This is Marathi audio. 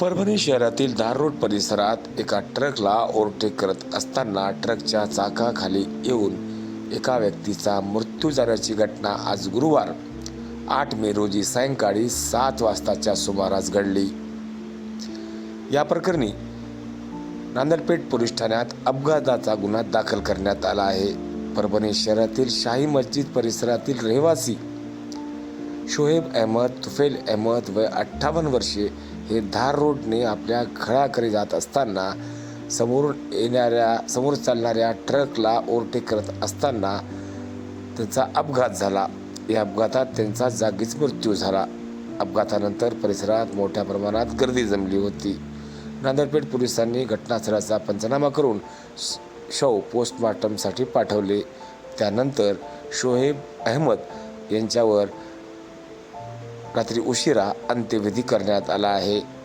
परभणी शहरातील दाररोड परिसरात एका ट्रकला ओव्हरटेक करत असताना ट्रकच्या चाकाखाली येऊन एका व्यक्तीचा मृत्यू झाल्याची घटना आज गुरुवार आठ मे रोजी सायंकाळी सात वाजताच्या सुमारास घडली. या प्रकरणी नांदेडपेठ पोलीस ठाण्यात अपघाताचा गुन्हा दाखल करण्यात आला आहे. परभणी शहरातील शाही मस्जिद परिसरातील रहिवासी शोहेब अहमद तुफेल अहमद वय अठ्ठावन्न वर्षे हे धार रोडने आपल्या घराकडे जात असताना समोरून येणाऱ्या समोर चालणाऱ्या ट्रकला ओव्हरटेक करत असताना त्यांचा अपघात झाला. या अपघातात त्यांचा जागीच मृत्यू झाला. अपघातानंतर परिसरात मोठ्या प्रमाणात गर्दी जमली होती. नांदेडपेठ पोलिसांनी घटनास्थळाचा पंचनामा करून श- शव पोस्टमॉर्टमसाठी पाठवले. त्यानंतर शोहेब अहमद यांच्यावर रात्री उशिरा अंत्यविधी करण्यात आला आहे.